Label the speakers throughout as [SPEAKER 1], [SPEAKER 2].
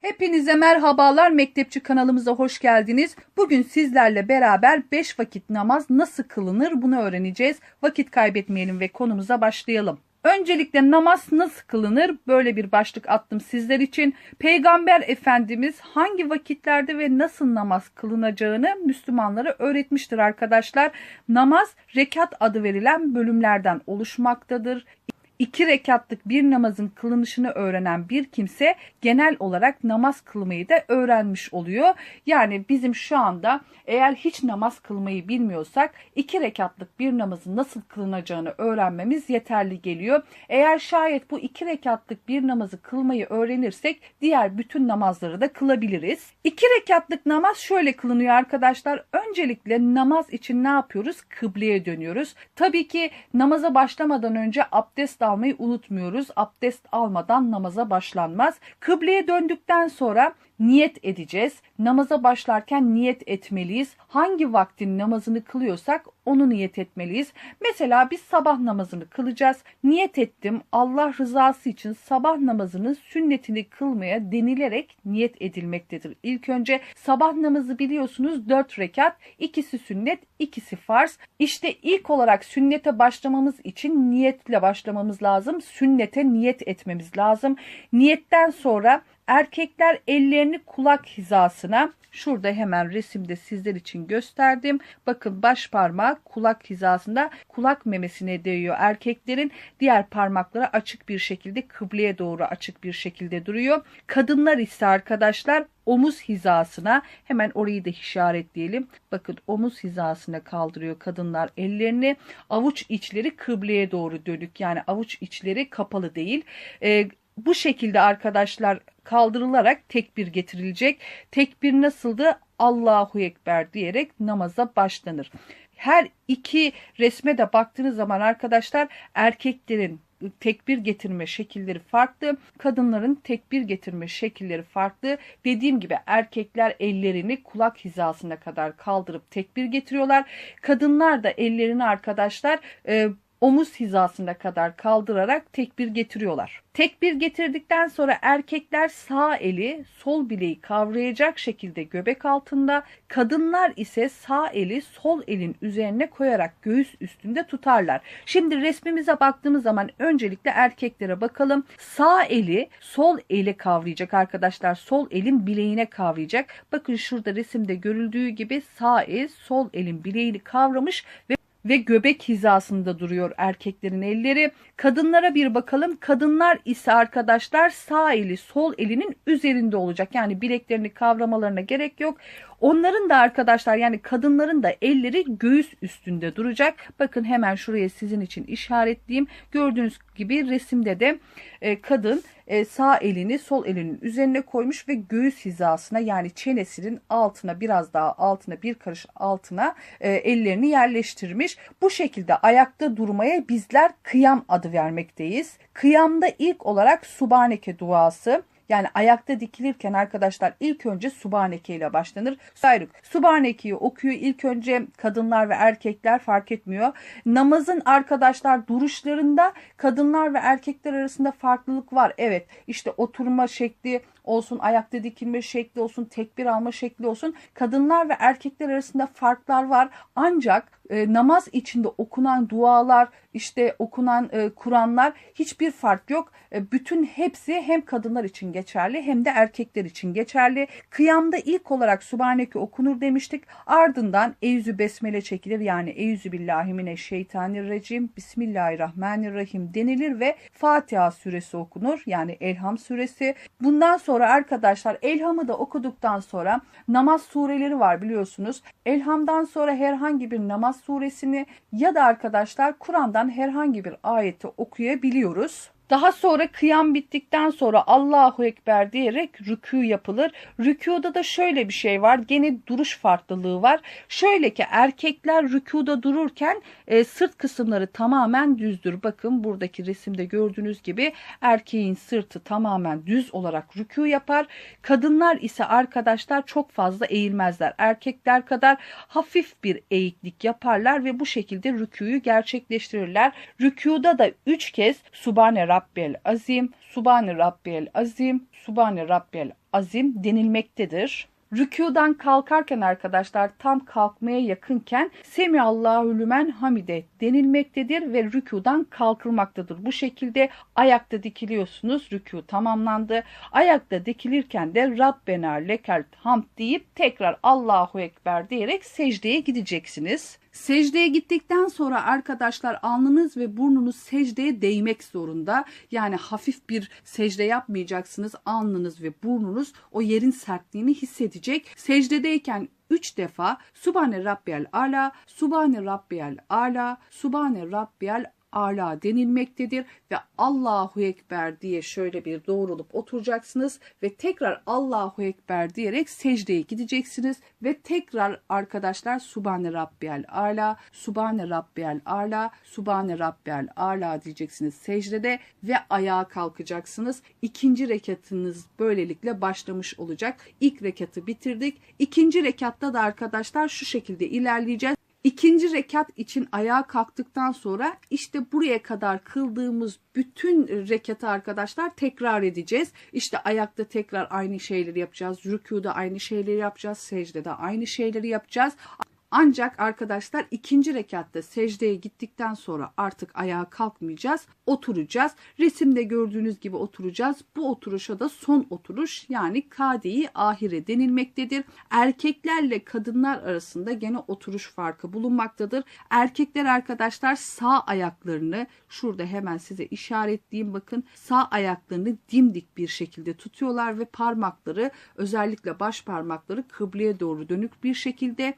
[SPEAKER 1] Hepinize merhabalar Mektepçi kanalımıza hoş geldiniz. Bugün sizlerle beraber 5 vakit namaz nasıl kılınır bunu öğreneceğiz. Vakit kaybetmeyelim ve konumuza başlayalım. Öncelikle namaz nasıl kılınır? Böyle bir başlık attım sizler için. Peygamber Efendimiz hangi vakitlerde ve nasıl namaz kılınacağını Müslümanlara öğretmiştir arkadaşlar. Namaz rekat adı verilen bölümlerden oluşmaktadır. İki rekatlık bir namazın kılınışını öğrenen bir kimse genel olarak namaz kılmayı da öğrenmiş oluyor. Yani bizim şu anda eğer hiç namaz kılmayı bilmiyorsak iki rekatlık bir namazın nasıl kılınacağını öğrenmemiz yeterli geliyor. Eğer şayet bu iki rekatlık bir namazı kılmayı öğrenirsek diğer bütün namazları da kılabiliriz. İki rekatlık namaz şöyle kılınıyor arkadaşlar. Öncelikle namaz için ne yapıyoruz? Kıbleye dönüyoruz. Tabii ki namaza başlamadan önce abdest almayı unutmuyoruz. Abdest almadan namaza başlanmaz. Kıbleye döndükten sonra niyet edeceğiz. Namaza başlarken niyet etmeliyiz. Hangi vaktin namazını kılıyorsak onu niyet etmeliyiz. Mesela biz sabah namazını kılacağız. Niyet ettim Allah rızası için sabah namazının sünnetini kılmaya denilerek niyet edilmektedir. İlk önce sabah namazı biliyorsunuz 4 rekat, ikisi sünnet, ikisi farz. İşte ilk olarak sünnete başlamamız için niyetle başlamamız lazım. Sünnete niyet etmemiz lazım. Niyetten sonra Erkekler ellerini kulak hizasına şurada hemen resimde sizler için gösterdim. Bakın baş parmağı kulak hizasında kulak memesine değiyor. Erkeklerin diğer parmakları açık bir şekilde kıbleye doğru açık bir şekilde duruyor. Kadınlar ise arkadaşlar omuz hizasına hemen orayı da işaretleyelim. Bakın omuz hizasına kaldırıyor kadınlar ellerini. Avuç içleri kıbleye doğru dönük yani avuç içleri kapalı değil. Ee, bu şekilde arkadaşlar kaldırılarak tekbir getirilecek. Tekbir nasıldı? Allahu Ekber diyerek namaza başlanır. Her iki resme de baktığınız zaman arkadaşlar erkeklerin tekbir getirme şekilleri farklı. Kadınların tekbir getirme şekilleri farklı. Dediğim gibi erkekler ellerini kulak hizasına kadar kaldırıp tekbir getiriyorlar. Kadınlar da ellerini arkadaşlar e, omuz hizasına kadar kaldırarak tekbir getiriyorlar. Tekbir getirdikten sonra erkekler sağ eli sol bileği kavrayacak şekilde göbek altında, kadınlar ise sağ eli sol elin üzerine koyarak göğüs üstünde tutarlar. Şimdi resmimize baktığımız zaman öncelikle erkeklere bakalım. Sağ eli sol eli kavrayacak arkadaşlar. Sol elin bileğine kavrayacak. Bakın şurada resimde görüldüğü gibi sağ el sol elin bileğini kavramış ve ve göbek hizasında duruyor erkeklerin elleri. Kadınlara bir bakalım. Kadınlar ise arkadaşlar sağ eli sol elinin üzerinde olacak. Yani bileklerini kavramalarına gerek yok. Onların da arkadaşlar yani kadınların da elleri göğüs üstünde duracak. Bakın hemen şuraya sizin için işaretleyeyim. Gördüğünüz gibi resimde de e, kadın e, sağ elini sol elinin üzerine koymuş ve göğüs hizasına yani çenesinin altına biraz daha altına bir karış altına e, ellerini yerleştirmiş. Bu şekilde ayakta durmaya bizler kıyam adı vermekteyiz. Kıyamda ilk olarak Subhaneke duası yani ayakta dikilirken arkadaşlar ilk önce Subhaneke ile başlanır. Sayrık Subhaneke'yi okuyor ilk önce kadınlar ve erkekler fark etmiyor. Namazın arkadaşlar duruşlarında kadınlar ve erkekler arasında farklılık var. Evet işte oturma şekli olsun, ayakta dikilme şekli olsun, tekbir alma şekli olsun. Kadınlar ve erkekler arasında farklar var. Ancak e, namaz içinde okunan dualar, işte okunan e, Kur'anlar hiçbir fark yok. E, bütün hepsi hem kadınlar için geçerli hem de erkekler için geçerli. Kıyamda ilk olarak Subhaneke okunur demiştik. Ardından Eyüzü Besmele çekilir. Yani Eyüzü Billahi Mineşşeytanirracim Bismillahirrahmanirrahim denilir ve Fatiha suresi okunur. Yani Elham suresi. Bundan sonra arkadaşlar Elham'ı da okuduktan sonra namaz sureleri var biliyorsunuz. Elham'dan sonra herhangi bir namaz suresini ya da arkadaşlar Kur'an'dan herhangi bir ayeti okuyabiliyoruz. Daha sonra kıyam bittikten sonra Allahu Ekber diyerek rükû yapılır. Rükûda da şöyle bir şey var. Gene duruş farklılığı var. Şöyle ki erkekler rükûda dururken e, sırt kısımları tamamen düzdür. Bakın buradaki resimde gördüğünüz gibi erkeğin sırtı tamamen düz olarak rükû yapar. Kadınlar ise arkadaşlar çok fazla eğilmezler. Erkekler kadar hafif bir eğiklik yaparlar ve bu şekilde rükûyu gerçekleştirirler. Rükûda da üç kez Subhane Rabbim Rabbel Azim, Subhane Rabbel Azim, Subhane Rabbel Azim denilmektedir. Rükudan kalkarken arkadaşlar tam kalkmaya yakınken Semi Allahu lümen hamide denilmektedir ve rükudan kalkılmaktadır. Bu şekilde ayakta dikiliyorsunuz. Rükû tamamlandı. Ayakta dikilirken de Rabbena lekel hamd deyip tekrar Allahu Ekber diyerek secdeye gideceksiniz. Secdeye gittikten sonra arkadaşlar alnınız ve burnunuz secdeye değmek zorunda. Yani hafif bir secde yapmayacaksınız. Alnınız ve burnunuz o yerin sertliğini hissedecek. Secdedeyken 3 defa Subhane Rabbiyal Ala, Subhane Rabbiyal Ala, Subhane Rabbiyal ala denilmektedir ve Allahu Ekber diye şöyle bir doğrulup oturacaksınız ve tekrar Allahu Ekber diyerek secdeye gideceksiniz ve tekrar arkadaşlar Subhane Rabbiyal Ala, Subhane Rabbiyal Ala, Subhane Rabbiyal Ala diyeceksiniz secdede ve ayağa kalkacaksınız. İkinci rekatınız böylelikle başlamış olacak. İlk rekatı bitirdik. İkinci rekatta da arkadaşlar şu şekilde ilerleyeceğiz. İkinci rekat için ayağa kalktıktan sonra işte buraya kadar kıldığımız bütün rekatı arkadaşlar tekrar edeceğiz. İşte ayakta tekrar aynı şeyleri yapacağız. Rükuda aynı şeyleri yapacağız. Secdede aynı şeyleri yapacağız. Ancak arkadaşlar ikinci rekatta secdeye gittikten sonra artık ayağa kalkmayacağız. Oturacağız. Resimde gördüğünüz gibi oturacağız. Bu oturuşa da son oturuş yani kadeyi ahire denilmektedir. Erkeklerle kadınlar arasında gene oturuş farkı bulunmaktadır. Erkekler arkadaşlar sağ ayaklarını şurada hemen size işaretleyeyim bakın sağ ayaklarını dimdik bir şekilde tutuyorlar ve parmakları özellikle baş parmakları kıbleye doğru dönük bir şekilde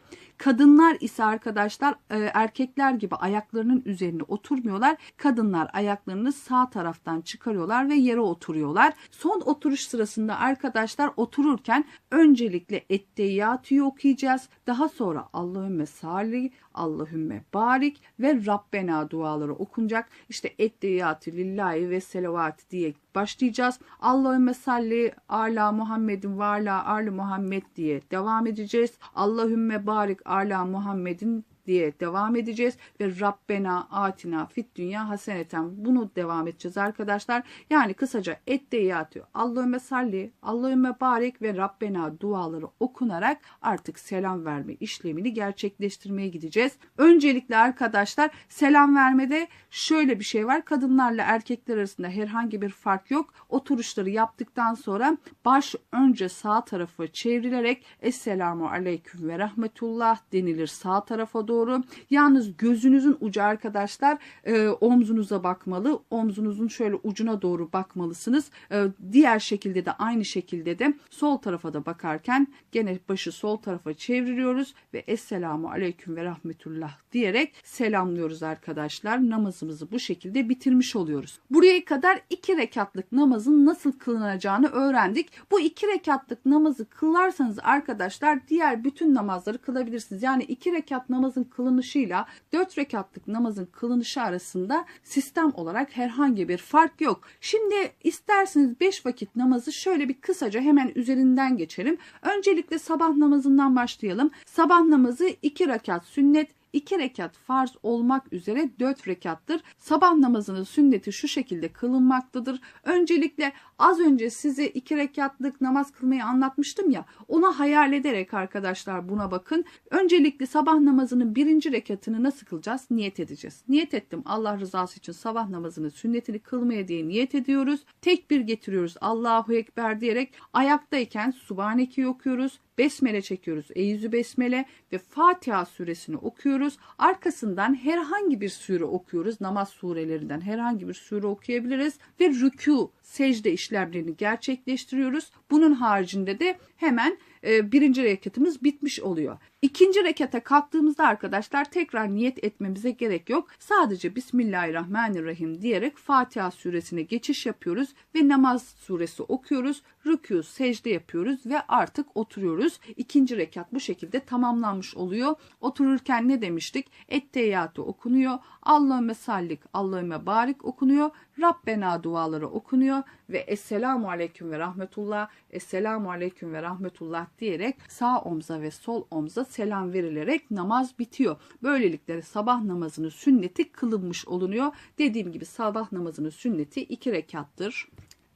[SPEAKER 1] Kadınlar ise arkadaşlar e, erkekler gibi ayaklarının üzerine oturmuyorlar. Kadınlar ayaklarını sağ taraftan çıkarıyorlar ve yere oturuyorlar. Son oturuş sırasında arkadaşlar otururken öncelikle etteyyatü okuyacağız. Daha sonra Allahümme salli, Allahümme barik ve Rabbena duaları okunacak. İşte etteyyatü lillahi ve selavat diye başlayacağız. Allahümme salli ala Muhammedin ve ala ali Muhammed diye devam edeceğiz. Allahümme barik ala Muhammedin diye devam edeceğiz ve Rabbena atina fit dünya haseneten bunu devam edeceğiz arkadaşlar. Yani kısaca etteyatü Allahümme salli Allahümme barik ve Rabbena duaları okunarak artık selam verme işlemini gerçekleştirmeye gideceğiz. Öncelikle arkadaşlar selam vermede şöyle bir şey var. Kadınlarla erkekler arasında herhangi bir fark yok. Oturuşları yaptıktan sonra baş önce sağ tarafa çevrilerek Esselamu Aleyküm ve Rahmetullah denilir sağ tarafa doğru doğru. Yalnız gözünüzün ucu arkadaşlar e, omzunuza bakmalı. Omzunuzun şöyle ucuna doğru bakmalısınız. E, diğer şekilde de aynı şekilde de sol tarafa da bakarken gene başı sol tarafa çeviriyoruz ve Esselamu Aleyküm ve Rahmetullah diyerek selamlıyoruz arkadaşlar. Namazımızı bu şekilde bitirmiş oluyoruz. Buraya kadar iki rekatlık namazın nasıl kılınacağını öğrendik. Bu iki rekatlık namazı kılarsanız arkadaşlar diğer bütün namazları kılabilirsiniz. Yani iki rekat namazın namazın kılınışıyla 4 rekatlık namazın kılınışı arasında sistem olarak herhangi bir fark yok. Şimdi isterseniz 5 vakit namazı şöyle bir kısaca hemen üzerinden geçelim. Öncelikle sabah namazından başlayalım. Sabah namazı 2 rekat sünnet, 2 rekat farz olmak üzere 4 rekattır. Sabah namazının sünneti şu şekilde kılınmaktadır. Öncelikle az önce size 2 rekatlık namaz kılmayı anlatmıştım ya. Ona hayal ederek arkadaşlar buna bakın. Öncelikle sabah namazının birinci rekatını nasıl kılacağız? Niyet edeceğiz. Niyet ettim Allah rızası için sabah namazının sünnetini kılmaya diye niyet ediyoruz. Tek bir getiriyoruz Allahu Ekber diyerek ayaktayken Subhaneke'yi okuyoruz. Besmele çekiyoruz. Eyüzü Besmele ve Fatiha suresini okuyoruz. Arkasından herhangi bir sure okuyoruz. Namaz surelerinden herhangi bir sure okuyabiliriz ve rükû, secde işlemlerini gerçekleştiriyoruz. Bunun haricinde de hemen e, birinci rekatımız bitmiş oluyor. İkinci rekata kalktığımızda arkadaşlar tekrar niyet etmemize gerek yok. Sadece Bismillahirrahmanirrahim diyerek Fatiha suresine geçiş yapıyoruz ve namaz suresi okuyoruz. Rükû, secde yapıyoruz ve artık oturuyoruz. İkinci rekat bu şekilde tamamlanmış oluyor. Otururken ne demiştik? Etteyyatı okunuyor. Allahümme sallik, Allahümme barik okunuyor. Rabbena duaları okunuyor ve Esselamu Aleyküm ve Rahmetullah, Esselamu Aleyküm ve Rahmetullah diyerek sağ omza ve sol omza selam verilerek namaz bitiyor. Böylelikle sabah namazının sünneti kılınmış olunuyor. Dediğim gibi sabah namazının sünneti iki rekattır.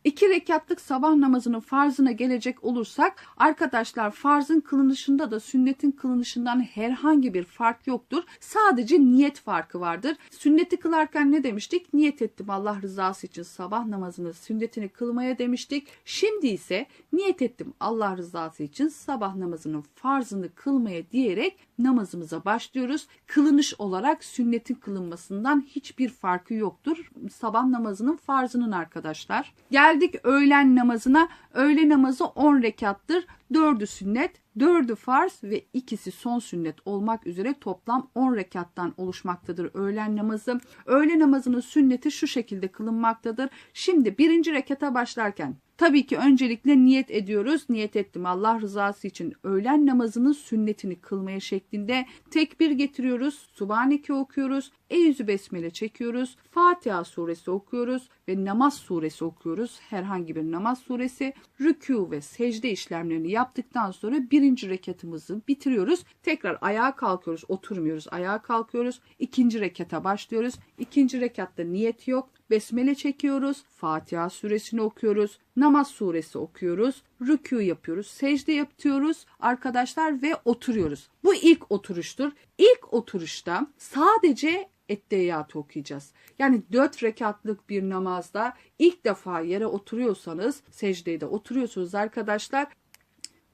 [SPEAKER 1] İki rekatlık sabah namazının farzına gelecek olursak arkadaşlar farzın kılınışında da sünnetin kılınışından herhangi bir fark yoktur. Sadece niyet farkı vardır. Sünneti kılarken ne demiştik? Niyet ettim Allah rızası için sabah namazını sünnetini kılmaya demiştik. Şimdi ise niyet ettim Allah rızası için sabah namazının farzını kılmaya diyerek namazımıza başlıyoruz. Kılınış olarak sünnetin kılınmasından hiçbir farkı yoktur. Sabah namazının farzının arkadaşlar. Geldik öğlen namazına. Öğle namazı 10 rekattır. 4'ü sünnet, 4'ü farz ve ikisi son sünnet olmak üzere toplam 10 rekattan oluşmaktadır öğlen namazı. Öğle namazının sünneti şu şekilde kılınmaktadır. Şimdi birinci rekata başlarken Tabii ki öncelikle niyet ediyoruz. Niyet ettim Allah rızası için öğlen namazının sünnetini kılmaya şeklinde tekbir getiriyoruz. Subhaneke okuyoruz. Eyüzü besmele çekiyoruz. Fatiha suresi okuyoruz ve namaz suresi okuyoruz. Herhangi bir namaz suresi. Rükû ve secde işlemlerini yaptıktan sonra birinci rekatımızı bitiriyoruz. Tekrar ayağa kalkıyoruz. Oturmuyoruz. Ayağa kalkıyoruz. İkinci rekata başlıyoruz. İkinci rekatta niyet yok. Besmele çekiyoruz. Fatiha suresini okuyoruz. Namaz suresi okuyoruz. Rükû yapıyoruz. Secde yapıyoruz arkadaşlar ve oturuyoruz. Bu ilk oturuştur. İlk oturuşta sadece Etteyyatı okuyacağız. Yani dört rekatlık bir namazda ilk defa yere oturuyorsanız secdeye de oturuyorsunuz arkadaşlar.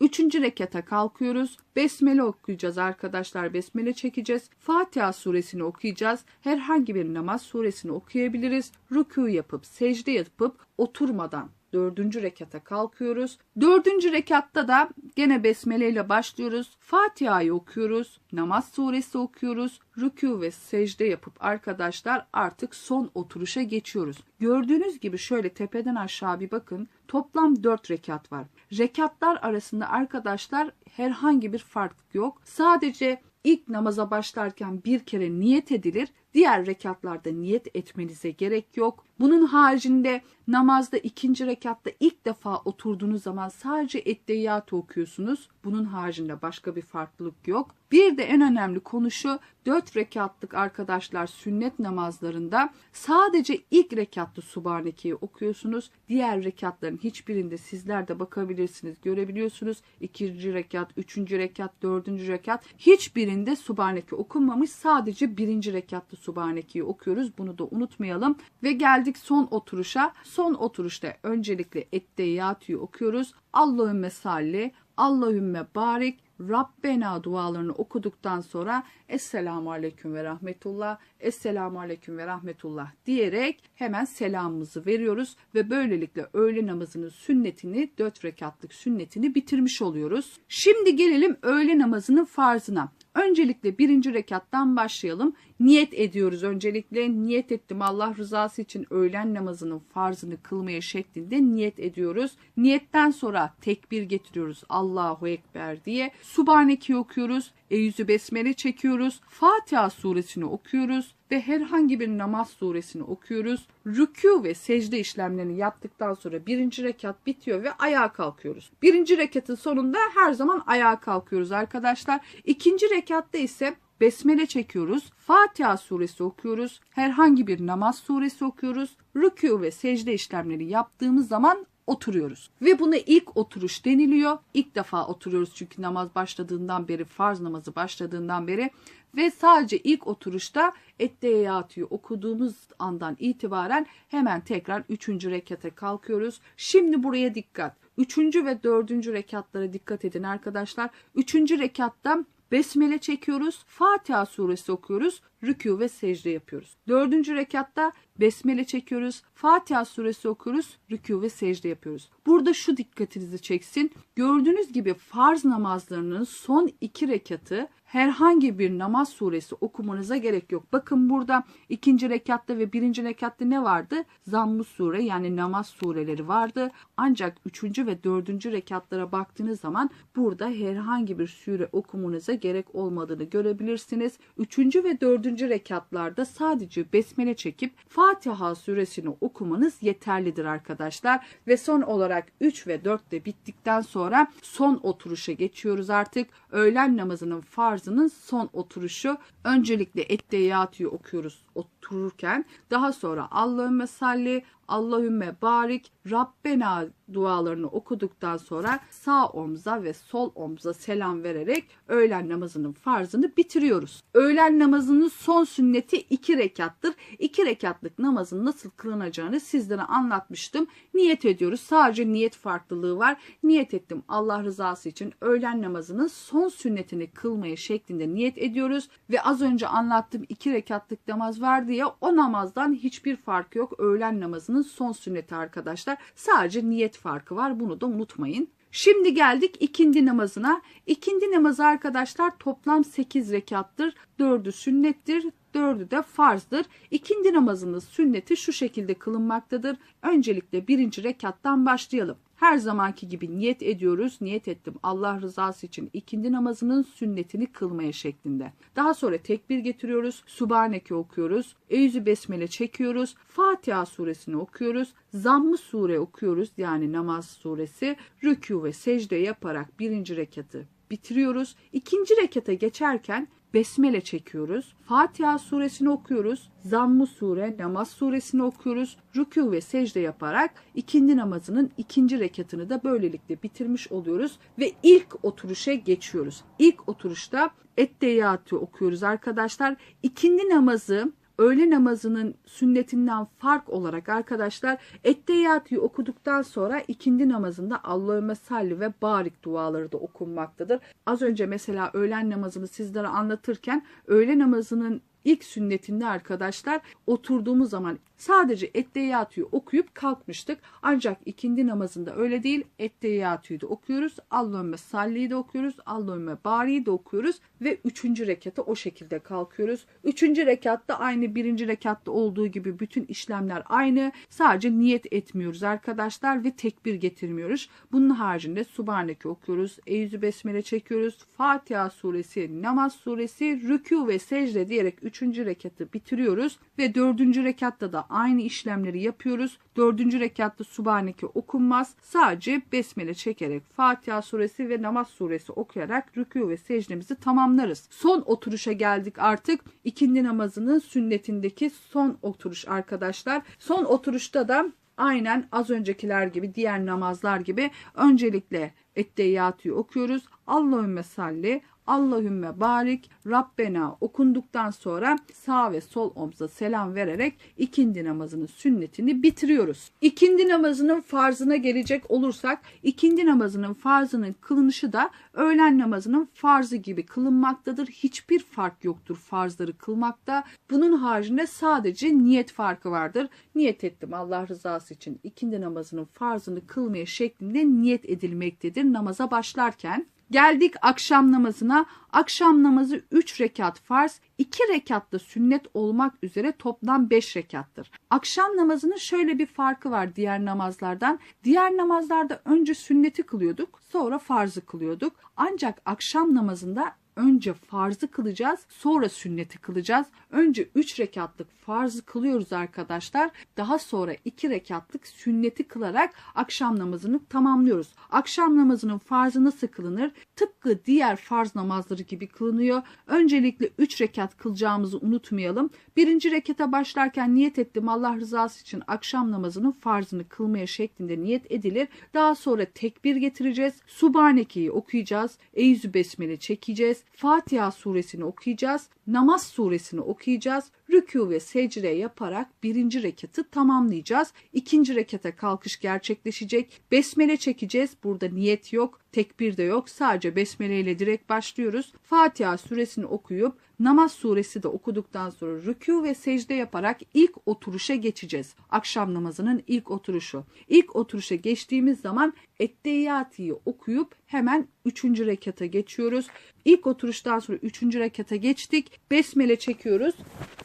[SPEAKER 1] Üçüncü rekata kalkıyoruz. Besmele okuyacağız arkadaşlar. Besmele çekeceğiz. Fatiha suresini okuyacağız. Herhangi bir namaz suresini okuyabiliriz. Rükû yapıp secde yapıp oturmadan dördüncü rekata kalkıyoruz. Dördüncü rekatta da gene besmele ile başlıyoruz. Fatiha'yı okuyoruz. Namaz suresi okuyoruz. Rükû ve secde yapıp arkadaşlar artık son oturuşa geçiyoruz. Gördüğünüz gibi şöyle tepeden aşağı bir bakın. Toplam 4 rekat var. Rekatlar arasında arkadaşlar herhangi bir fark yok. Sadece ilk namaza başlarken bir kere niyet edilir. Diğer rekatlarda niyet etmenize gerek yok. Bunun haricinde namazda ikinci rekatta ilk defa oturduğunuz zaman sadece etteyyatı okuyorsunuz. Bunun haricinde başka bir farklılık yok. Bir de en önemli konu şu 4 rekatlık arkadaşlar sünnet namazlarında sadece ilk rekatta Subhaneke'yi okuyorsunuz. Diğer rekatların hiçbirinde sizler de bakabilirsiniz, görebiliyorsunuz. İkinci rekat, üçüncü rekat, dördüncü rekat hiçbirinde Subhaneke okunmamış. Sadece birinci rekatta Subhaneke'yi okuyoruz. Bunu da unutmayalım. Ve geldik son oturuşa. Son oturuşta öncelikle Etteyyatü'yü okuyoruz. Allahümme salli, Allahümme barik, Rabbena dualarını okuduktan sonra Esselamu Aleyküm ve Rahmetullah, Esselamu Aleyküm ve Rahmetullah diyerek hemen selamımızı veriyoruz ve böylelikle öğle namazının sünnetini, dört rekatlık sünnetini bitirmiş oluyoruz. Şimdi gelelim öğle namazının farzına. Öncelikle birinci rekattan başlayalım. Niyet ediyoruz öncelikle. Niyet ettim Allah rızası için öğlen namazının farzını kılmaya şeklinde niyet ediyoruz. Niyetten sonra tekbir getiriyoruz Allahu Ekber diye. Subhaneki okuyoruz. Eyüzü Besmele çekiyoruz. Fatiha suresini okuyoruz ve herhangi bir namaz suresini okuyoruz. Rükû ve secde işlemlerini yaptıktan sonra birinci rekat bitiyor ve ayağa kalkıyoruz. Birinci rekatın sonunda her zaman ayağa kalkıyoruz arkadaşlar. İkinci rekatta ise Besmele çekiyoruz. Fatiha suresi okuyoruz. Herhangi bir namaz suresi okuyoruz. Rükû ve secde işlemleri yaptığımız zaman oturuyoruz. Ve buna ilk oturuş deniliyor. İlk defa oturuyoruz çünkü namaz başladığından beri, farz namazı başladığından beri ve sadece ilk oturuşta Etteyyatü'yü okuduğumuz andan itibaren hemen tekrar 3. rekate kalkıyoruz. Şimdi buraya dikkat. 3. ve 4. rekatlara dikkat edin arkadaşlar. 3. rekatta Besmele çekiyoruz. Fatiha suresi okuyoruz. Rükû ve secde yapıyoruz. Dördüncü rekatta besmele çekiyoruz. Fatiha suresi okuyoruz. Rükû ve secde yapıyoruz. Burada şu dikkatinizi çeksin. Gördüğünüz gibi farz namazlarının son iki rekatı herhangi bir namaz suresi okumanıza gerek yok. Bakın burada ikinci rekatta ve birinci rekatta ne vardı? Zamm-ı sure yani namaz sureleri vardı. Ancak üçüncü ve dördüncü rekatlara baktığınız zaman burada herhangi bir sure okumanıza gerek olmadığını görebilirsiniz. Üçüncü ve dördüncü rekatlarda sadece besmele çekip Fatiha suresini okumanız yeterlidir arkadaşlar. Ve son olarak 3 ve 4 de bittikten sonra son oturuşa geçiyoruz artık. Öğlen namazının farzının son oturuşu. Öncelikle Ettehiyatü'yü okuyoruz otururken. Daha sonra Allahümme salli, Allahümme barik, Rabbena dualarını okuduktan sonra sağ omza ve sol omza selam vererek öğlen namazının farzını bitiriyoruz. Öğlen namazının son sünneti iki rekattır. İki rekatlık namazın nasıl kılınacağını sizlere anlatmıştım. Niyet ediyoruz. Sadece niyet farklılığı var. Niyet ettim Allah rızası için öğlen namazının son sünnetini kılmaya şeklinde niyet ediyoruz. Ve az önce anlattığım iki rekatlık namaz vardı ya o namazdan hiçbir fark yok. Öğlen namazının son sünneti arkadaşlar. Sadece niyet farkı var. Bunu da unutmayın. Şimdi geldik ikindi namazına. İkindi namazı arkadaşlar toplam 8 rekattır. 4'ü sünnettir, 4'ü de farzdır. İkindi namazının sünneti şu şekilde kılınmaktadır. Öncelikle birinci rekattan başlayalım. Her zamanki gibi niyet ediyoruz. Niyet ettim Allah rızası için ikindi namazının sünnetini kılmaya şeklinde. Daha sonra tekbir getiriyoruz. Subhaneke okuyoruz. Eyüzü besmele çekiyoruz. Fatiha suresini okuyoruz. Zamm-ı sure okuyoruz. Yani namaz suresi. Rükû ve secde yaparak birinci rekatı bitiriyoruz. İkinci rekata geçerken besmele çekiyoruz. Fatiha suresini okuyoruz. Zamm-ı sure, namaz suresini okuyoruz. Rükû ve secde yaparak ikindi namazının ikinci rekatını da böylelikle bitirmiş oluyoruz ve ilk oturuşa geçiyoruz. İlk oturuşta Etteyatü okuyoruz arkadaşlar. İkindi namazı öğle namazının sünnetinden fark olarak arkadaşlar Etteyatü'yü okuduktan sonra ikindi namazında Allahümme salli ve barik duaları da okunmaktadır. Az önce mesela öğlen namazını sizlere anlatırken öğle namazının ilk sünnetinde arkadaşlar oturduğumuz zaman sadece Etteyatü'yü okuyup kalkmıştık. Ancak ikindi namazında öyle değil. Etteyatü'yü de okuyoruz. Allahümme salli'yi de okuyoruz. Allahümme bari'yi de okuyoruz. Ve üçüncü rekata o şekilde kalkıyoruz. Üçüncü rekatta aynı birinci rekatta olduğu gibi bütün işlemler aynı. Sadece niyet etmiyoruz arkadaşlar ve tekbir getirmiyoruz. Bunun haricinde Subhaneke okuyoruz. Eyüzü Besmele çekiyoruz. Fatiha suresi, namaz suresi, rükû ve secde diyerek üçüncü rekatı bitiriyoruz. Ve dördüncü rekatta da aynı işlemleri yapıyoruz. Dördüncü rekatta Subhaneke okunmaz. Sadece besmele çekerek Fatiha suresi ve namaz suresi okuyarak rükû ve secdemizi tamamlarız. Son oturuşa geldik artık. İkindi namazının sünnetindeki son oturuş arkadaşlar. Son oturuşta da aynen az öncekiler gibi diğer namazlar gibi öncelikle Etteyyatü'yü okuyoruz. Allahümme salli, Allahümme barik, Rabbena okunduktan sonra sağ ve sol omza selam vererek ikindi namazının sünnetini bitiriyoruz. İkindi namazının farzına gelecek olursak ikindi namazının farzının kılınışı da öğlen namazının farzı gibi kılınmaktadır. Hiçbir fark yoktur farzları kılmakta. Bunun haricinde sadece niyet farkı vardır. Niyet ettim Allah rızası için ikindi namazının farzını kılmaya şeklinde niyet edilmektedir namaza başlarken. Geldik akşam namazına. Akşam namazı 3 rekat farz, 2 rekat da sünnet olmak üzere toplam 5 rekattır. Akşam namazının şöyle bir farkı var diğer namazlardan. Diğer namazlarda önce sünneti kılıyorduk, sonra farzı kılıyorduk. Ancak akşam namazında önce farzı kılacağız, sonra sünneti kılacağız. Önce 3 rekatlık farzı kılıyoruz arkadaşlar. Daha sonra 2 rekatlık sünneti kılarak akşam namazını tamamlıyoruz. Akşam namazının farzı nasıl kılınır? Tıpkı diğer farz namazları gibi kılınıyor. Öncelikle 3 rekat kılacağımızı unutmayalım. Birinci rekata başlarken niyet ettim Allah rızası için akşam namazının farzını kılmaya şeklinde niyet edilir. Daha sonra tekbir getireceğiz. Subhaneke'yi okuyacağız. Eyüzü Besmele çekeceğiz. Fatiha suresini okuyacağız. Namaz suresini okuyacağız. Rükû ve secde yaparak birinci rekatı tamamlayacağız. İkinci rekata kalkış gerçekleşecek. Besmele çekeceğiz. Burada niyet yok. Tekbir de yok. Sadece besmele ile direkt başlıyoruz. Fatiha suresini okuyup namaz suresi de okuduktan sonra rükû ve secde yaparak ilk oturuşa geçeceğiz. Akşam namazının ilk oturuşu. İlk oturuşa geçtiğimiz zaman Etteyyati'yi okuyup hemen üçüncü rekata geçiyoruz. İlk oturuştan sonra üçüncü rekata geçtik. Besmele çekiyoruz.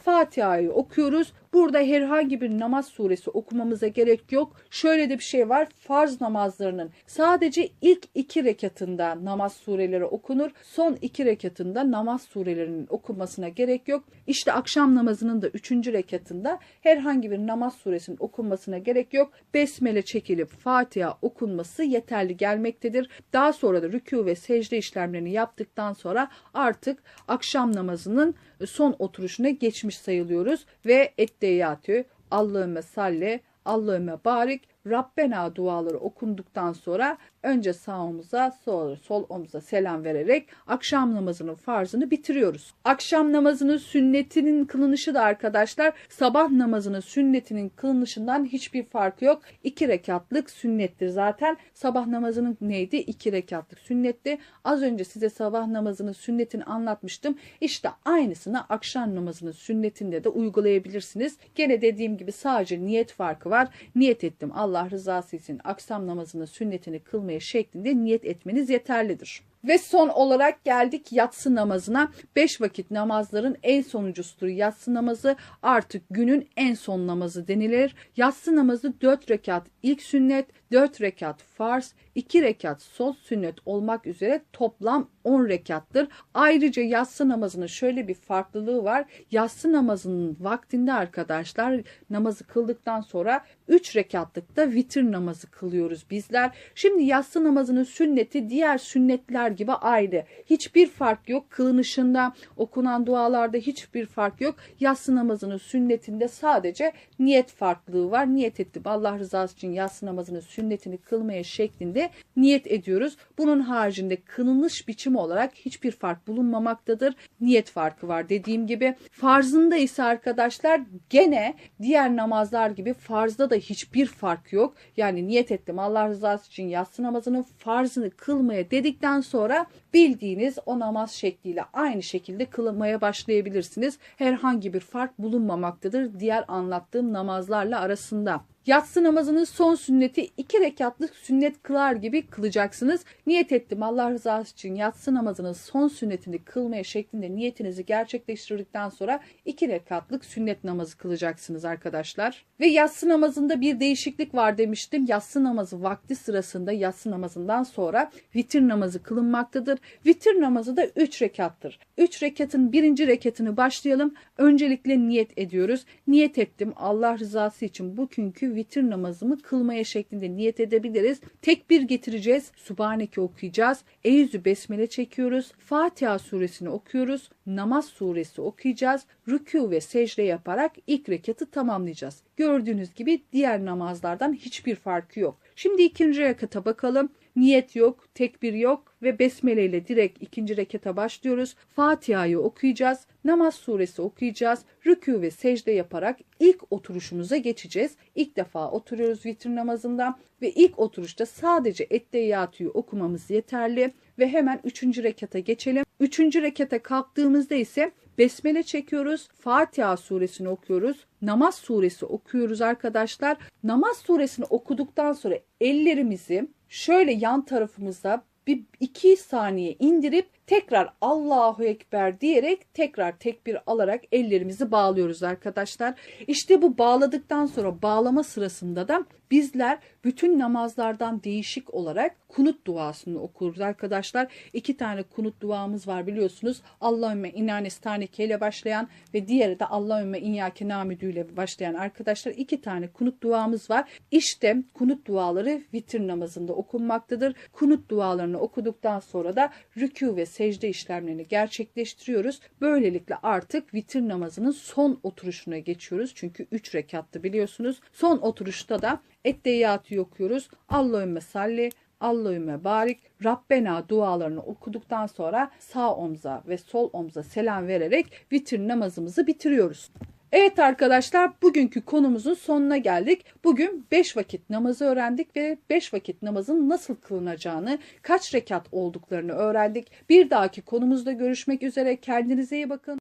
[SPEAKER 1] Fatiha'yı okuyoruz. Burada herhangi bir namaz suresi okumamıza gerek yok. Şöyle de bir şey var. Farz namazlarının sadece ilk iki rekatında namaz sureleri okunur. Son iki rekatında namaz surelerinin okunmasına gerek yok. İşte akşam namazının da üçüncü rekatında herhangi bir namaz suresinin okunmasına gerek yok. Besmele çekilip Fatiha okunması yeterli gelmektedir. Daha sonra da rükû ve secde işlemlerini yaptıktan sonra artık akşam namazının son oturuşuna geçmiş sayılıyoruz. Ve etteyatü Allahümme salli Allahümme barik Rabbena duaları okunduktan sonra önce sağ omuza sonra sol omuza selam vererek akşam namazının farzını bitiriyoruz. Akşam namazının sünnetinin kılınışı da arkadaşlar sabah namazının sünnetinin kılınışından hiçbir farkı yok. İki rekatlık sünnettir zaten. Sabah namazının neydi? İki rekatlık sünnetti. Az önce size sabah namazının sünnetini anlatmıştım. İşte aynısını akşam namazının sünnetinde de uygulayabilirsiniz. Gene dediğim gibi sadece niyet farkı var. Niyet ettim Allah rızası için akşam namazının sünnetini kılmaya şeklinde niyet etmeniz yeterlidir. Ve son olarak geldik yatsı namazına. Beş vakit namazların en sonuncusudur yatsı namazı. Artık günün en son namazı denilir. Yatsı namazı dört rekat ilk sünnet, dört rekat farz, iki rekat sol sünnet olmak üzere toplam 10 rekattır. Ayrıca yatsı namazının şöyle bir farklılığı var. Yatsı namazının vaktinde arkadaşlar namazı kıldıktan sonra 3 rekatlık da vitir namazı kılıyoruz bizler. Şimdi yatsı namazının sünneti diğer sünnetler gibi ayrı. Hiçbir fark yok. Kılınışında, okunan dualarda hiçbir fark yok. Yatsı namazının sünnetinde sadece niyet farklılığı var. Niyet ettim Allah rızası için yatsı namazının sünnetini kılmaya şeklinde niyet ediyoruz. Bunun haricinde kılınış biçimi olarak hiçbir fark bulunmamaktadır. Niyet farkı var dediğim gibi. Farzında ise arkadaşlar gene diğer namazlar gibi farzda da hiçbir fark yok. Yani niyet ettim Allah rızası için yatsı namazının farzını kılmaya dedikten sonra bildiğiniz o namaz şekliyle aynı şekilde kılmaya başlayabilirsiniz. Herhangi bir fark bulunmamaktadır diğer anlattığım namazlarla arasında. Yatsı namazının son sünneti iki rekatlık sünnet kılar gibi kılacaksınız. Niyet ettim Allah rızası için yatsı namazının son sünnetini kılmaya şeklinde niyetinizi gerçekleştirdikten sonra iki rekatlık sünnet namazı kılacaksınız arkadaşlar. Ve yatsı namazında bir değişiklik var demiştim. Yatsı namazı vakti sırasında yatsı namazından sonra vitir namazı kılınmaktadır. Vitir namazı da 3 rekattır. 3 rekatın birinci rekatını başlayalım. Öncelikle niyet ediyoruz. Niyet ettim Allah rızası için bugünkü vitir namazımı kılmaya şeklinde niyet edebiliriz. Tekbir getireceğiz. Subhaneke okuyacağız. Eyüzü besmele çekiyoruz. Fatiha suresini okuyoruz. Namaz suresi okuyacağız. Rükû ve secde yaparak ilk rekatı tamamlayacağız. Gördüğünüz gibi diğer namazlardan hiçbir farkı yok. Şimdi ikinci rekata bakalım. Niyet yok, tekbir yok ve besmele ile direkt ikinci rekata başlıyoruz. Fatiha'yı okuyacağız. Namaz suresi okuyacağız. Rükû ve secde yaparak ilk oturuşumuza geçeceğiz. İlk defa oturuyoruz vitir namazında ve ilk oturuşta sadece etteyyatü'yü okumamız yeterli ve hemen üçüncü rekata geçelim. Üçüncü rekata kalktığımızda ise Besmele çekiyoruz. Fatiha suresini okuyoruz. Namaz suresi okuyoruz arkadaşlar. Namaz suresini okuduktan sonra ellerimizi şöyle yan tarafımıza bir iki saniye indirip tekrar Allahu Ekber diyerek tekrar tekbir alarak ellerimizi bağlıyoruz arkadaşlar. İşte bu bağladıktan sonra bağlama sırasında da bizler bütün namazlardan değişik olarak kunut duasını okuruz arkadaşlar. İki tane kunut duamız var biliyorsunuz. Allahümme inanes taneke ile başlayan ve diğeri de Allahümme inyake namidü ile başlayan arkadaşlar iki tane kunut duamız var. İşte kunut duaları vitir namazında okunmaktadır. Kunut dualarını okuduktan sonra da rükû ve secde işlemlerini gerçekleştiriyoruz. Böylelikle artık vitir namazının son oturuşuna geçiyoruz. Çünkü 3 rekattı biliyorsunuz. Son oturuşta da etteyyatü okuyoruz. Allahümme salli Allahümme barik Rabbena dualarını okuduktan sonra sağ omza ve sol omza selam vererek vitir namazımızı bitiriyoruz. Evet arkadaşlar bugünkü konumuzun sonuna geldik. Bugün 5 vakit namazı öğrendik ve 5 vakit namazın nasıl kılınacağını, kaç rekat olduklarını öğrendik. Bir dahaki konumuzda görüşmek üzere. Kendinize iyi bakın.